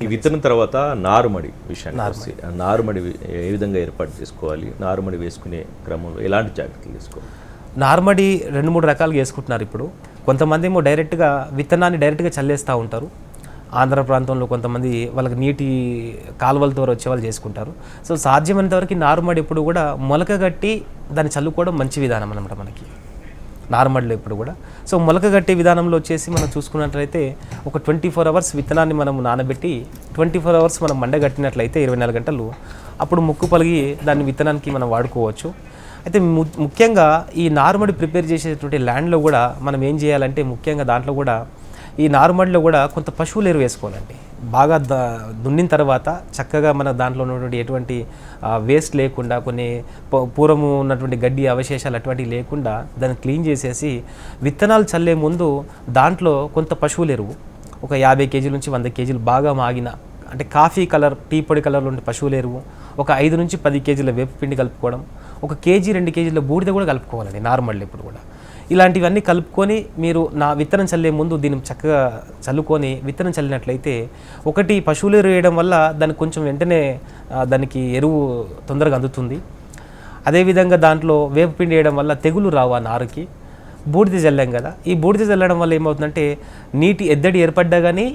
విత్తనం తర్వాత నారుమడి ఆ నారుమడి ఏ విధంగా ఏర్పాటు చేసుకోవాలి? నారుమడి వేసుకునే క్రమంలో ఎలాంటి జాగ్రత్తలు తీసుకోవాలి? నార్మడి రెండు మూడు రకాలుగా వేసుకుంటున్నారు ఇప్పుడు. కొంతమంది ఏమో డైరెక్ట్గా విత్తనాన్ని డైరెక్ట్గా చల్లేస్తూ ఉంటారు. ఆంధ్ర ప్రాంతంలో కొంతమంది వాళ్ళకి నీటి కాలువల ద్వారా వచ్చే వాళ్ళు చేసుకుంటారు. సో సాధ్యమైనంత వరకు నారుమడి ఎప్పుడు కూడా మొలక కట్టి దాన్ని చల్లుకోవడం మంచి విధానం అనమాట మనకి. నార్మల్లో ఇప్పుడు కూడా. సో మొలక కట్టే విధానంలో వచ్చేసి మనం చూసుకున్నట్లయితే ఒక ట్వంటీ ఫోర్ అవర్స్ విత్తనాన్ని మనం నానబెట్టి ట్వంటీ ఫోర్ అవర్స్ మనం మండగట్టినట్లయితే ఇరవై నాలుగు గంటలు అప్పుడు ముక్కు పలిగి దాన్ని విత్తనానికి మనం వాడుకోవచ్చు. అయితే ము- ముఖ్యంగా ఈ నార్మడి ప్రిపేర్ చేసేటువంటి ల్యాండ్లో కూడా మనం ఏం చేయాలంటే ముఖ్యంగా దాంట్లో కూడా ఈ నార్మడిలో కూడా కొంత పశువులు ఎరువు వేసుకోవాలండి. బాగా ద దున్నిన తర్వాత చక్కగా మన దాంట్లో ఉన్నటువంటి ఎటువంటి వేస్ట్ లేకుండా కొన్ని పూర్వము ఉన్నటువంటి గడ్డి అవశేషాలు అటువంటివి లేకుండా దాన్ని క్లీన్ చేసేసి విత్తనాలు చల్లే ముందు దాంట్లో కొంత పశువుల ఎరువు. ఒక యాభై కేజీల నుంచి వంద కేజీలు బాగా మాగిన అంటే కాఫీ కలర్ టీ పొడి కలర్లో ఉండే పశువుల ఎరువు ఒక ఐదు నుంచి పది కేజీల వేపు పిండి కలుపుకోవడం ఒక కేజీ రెండు కేజీల బూడిద కూడా కలుపుకోవాలండి నార్మల్ ఇప్పుడు కూడా. ఇలాంటివన్నీ కలుపుకొని మీరు నా విత్తనం చల్లే ముందు దీన్ని చక్కగా చల్లుకొని విత్తనం చల్లినట్లయితే ఒకటి పశువులు వేయడం వల్ల దానికి కొంచెం వెంటనే దానికి ఎరువు తొందరగా అందుతుంది. అదేవిధంగా దాంట్లో వేపపిండి వేయడం వల్ల తెగులు రావు ఆ నారుకి. బూడిద చల్లాం కదా. ఈ బూడిద చల్లడం వల్ల ఏమవుతుందంటే నీటి ఎద్దడి ఏర్పడ్డా కానీ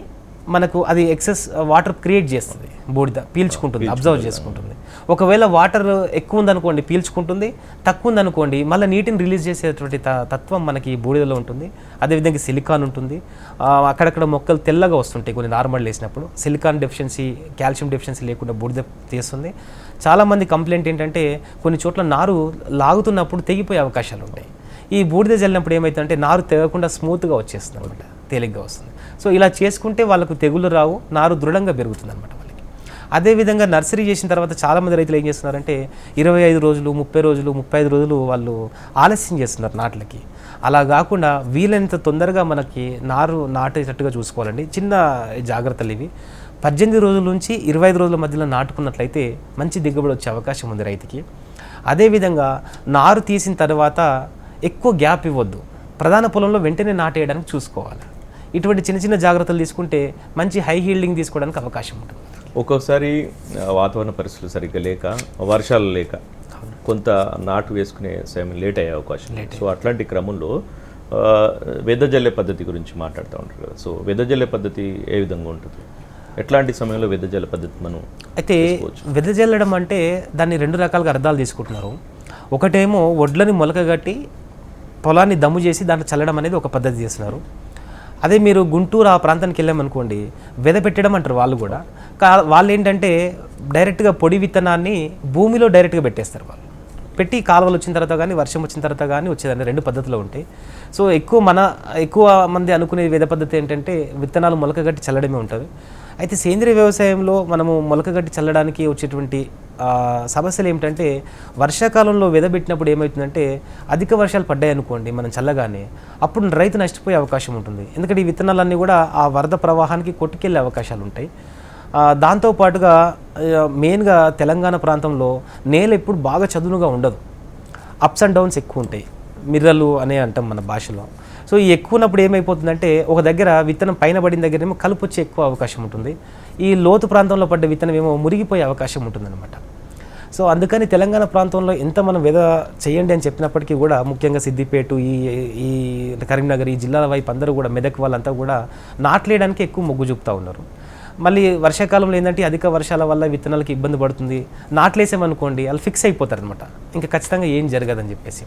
మనకు అది ఎక్సెస్ వాటర్ క్రియేట్ చేస్తుంది. బూడిద పీల్చుకుంటుంది. అబ్జర్వ్ చేసుకుంటుంది. ఒకవేళ వాటర్ ఎక్కువ ఉందనుకోండి పీల్చుకుంటుంది తక్కువ ఉందనుకోండి మళ్ళీ నీటిని రిలీజ్ చేసేటువంటి త- తత్వం మనకి బూడిదలో ఉంటుంది. అదేవిధంగా సిలికాన్ ఉంటుంది. అక్కడక్కడ మొక్కలు తెల్లగా వస్తుంటాయి కొన్ని నార్మల్ వేసినప్పుడు. సిలికాన్ డెఫిషియన్సీ కాల్షియం డెఫిషియన్సీ లేకుండా బూడిద తీస్తుంది. చాలామంది కంప్లైంట్ ఏంటంటే కొన్ని చోట్ల నారు లాగుతున్నప్పుడు తెగిపోయే అవకాశాలు ఉంటాయి. ఈ బూడిద జల్లినప్పుడు ఏమవుతుందంటే నారు తెగకుండా స్మూత్గా వచ్చేస్తుంది అనమాట తేలిగ్గా వస్తుంది. సో ఇలా చేసుకుంటే వాళ్ళకు తెగులు రావు నారు దృఢంగా పెరుగుతుంది అనమాట అదేవిధంగా నర్సరీ చేసిన తర్వాత చాలామంది రైతులు ఏం చేస్తున్నారంటే ఇరవై ఐదు రోజులు ముప్పై రోజులు ముప్పై ఐదు రోజులు వాళ్ళు ఆలస్యం చేస్తున్నారు నాట్లకి. అలా కాకుండా వీలైనంత తొందరగా మనకి నారు నాటేటట్టుగా చూసుకోవాలండి. చిన్న జాగ్రత్తలు ఇవి. పద్దెనిమిది రోజుల నుంచి ఇరవై ఐదు రోజుల మధ్యలో నాటుకున్నట్లయితే మంచి దిగుబడి వచ్చే అవకాశం ఉంది రైతుకి. అదేవిధంగా నారు తీసిన తర్వాత ఎక్కువ గ్యాప్ ఇవ్వద్దు. ప్రధాన పొలంలో వెంటనే నాటేయడానికి చూసుకోవాలి. ఇటువంటి చిన్న చిన్న జాగ్రత్తలు తీసుకుంటే మంచి హై హీల్డింగ్ తీసుకోవడానికి అవకాశం ఉంటుంది. ఒక్కొక్కసారి ఆ, వాతావరణ పరిస్థితులు సరిగ్గా లేక వర్షాలు లేక కొంత నాటు వేసుకునే సమయం లేట్ అయ్యే అవకాశం. సో అట్లాంటి క్రమంలో వెదజల్లే పద్ధతి గురించి మాట్లాడుతూ ఉంటారు కదా. సో వెదజల్లే పద్ధతి ఏ విధంగా ఉంటుంది? ఎట్లాంటి సమయంలో వెదజల్లే పద్ధతి మనం అయితే వెదజల్లడం అంటే దాన్ని రెండు రకాలుగా అర్థాలు తీసుకుంటున్నారు. ఒకటేమో వడ్లని మొలకగట్టి పొలాన్ని దమ్ము చేసి దాంట్లో చల్లడం అనేది ఒక పద్ధతి చేస్తున్నారు. అదే మీరు గుంటూరు ఆ ప్రాంతానికి వెళ్ళామనుకోండి వెద పెట్టడం అంటారు వాళ్ళు కూడా. వాళ్ళు ఏంటంటే డైరెక్ట్గా పొడి విత్తనాన్ని భూమిలో డైరెక్ట్గా పెట్టేస్తారు వాళ్ళు. పెట్టి కాలువలు వచ్చిన తర్వాత కానీ వర్షం వచ్చిన తర్వాత కానీ వచ్చేదండి రెండు పద్ధతులు ఉంటాయి. సో ఎక్కువ మన ఎక్కువ మంది అనుకునే విధ పద్ధతి ఏంటంటే విత్తనాలు మొలకగట్టి చల్లడమే ఉంటుంది. అయితే సేంద్రియ వ్యవసాయంలో మనము మొలకగట్టి చల్లడానికి వచ్చేటువంటి సమస్యలు ఏమిటంటే వర్షాకాలంలో వెదబెట్టినప్పుడు ఏమవుతుందంటే అధిక వర్షాలు పడ్డాయి అనుకోండి మనం చల్లగానే అప్పుడు రైతు నష్టపోయే అవకాశం ఉంటుంది. ఎందుకంటే ఈ విత్తనాలన్నీ కూడా ఆ వరద ప్రవాహానికి కొట్టుకెళ్ళే అవకాశాలు ఉంటాయి. దాంతోపాటుగా మెయిన్గా తెలంగాణ ప్రాంతంలో నేల ఎప్పుడు బాగా చదునుగా ఉండదు. అప్స్ అండ్ డౌన్స్ ఎక్కువ ఉంటాయి. మిర్రలు అనే అంటాం మన భాషలో. సో ఈ ఎక్కువ ఉన్నప్పుడు ఏమైపోతుందంటే ఒక దగ్గర విత్తనం పైన పడిన దగ్గర ఏమో కలుపు వచ్చే ఎక్కువ అవకాశం ఉంటుంది. ఈ లోతు ప్రాంతంలో పడ్డ విత్తనం ఏమో మురిగిపోయే అవకాశం ఉంటుందన్నమాట. సో అందుకని తెలంగాణ ప్రాంతంలో ఎంత మనం వెద చేయండి అని చెప్పినప్పటికీ కూడా ముఖ్యంగా సిద్దిపేట ఈ ఈ కరీంనగర్ ఈ జిల్లాల వైపు అందరూ కూడా మెదక్ వాళ్ళంతా కూడా నాట్లేయడానికి ఎక్కువ మొగ్గు చూపుతూ ఉన్నారు. మళ్ళీ వర్షాకాలంలో ఏంటంటే అధిక వర్షాల వల్ల విత్తనాలకి ఇబ్బంది పడుతుంది. నాట్లేసామనుకోండి వాళ్ళు ఫిక్స్ అయిపోతారు అనమాట ఇంకా ఖచ్చితంగా ఏం జరగదని చెప్పేసి.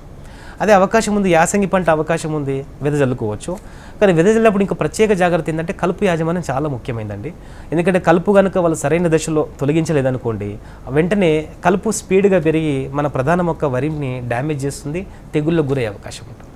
అదే అవకాశం ఉంది యాసంగి పంట అవకాశం ఉంది వెదజల్లుకోవచ్చు కానీ వెదజల్లినప్పుడు ఇంకా ప్రత్యేక జాగ్రత్త ఏంటంటే కలుపు యాజమాన్యం చాలా ముఖ్యమైనదండి ఎందుకంటే కలుపు కనుక వాళ్ళు సరైన దశలో తొలగించలేదనుకోండి వెంటనే కలుపు స్పీడ్గా పెరిగి మన ప్రధాన మొక్క వరిని డ్యామేజ్ చేస్తుంది తెగుళ్ళకు గురయ్యే అవకాశం ఉంటుంది.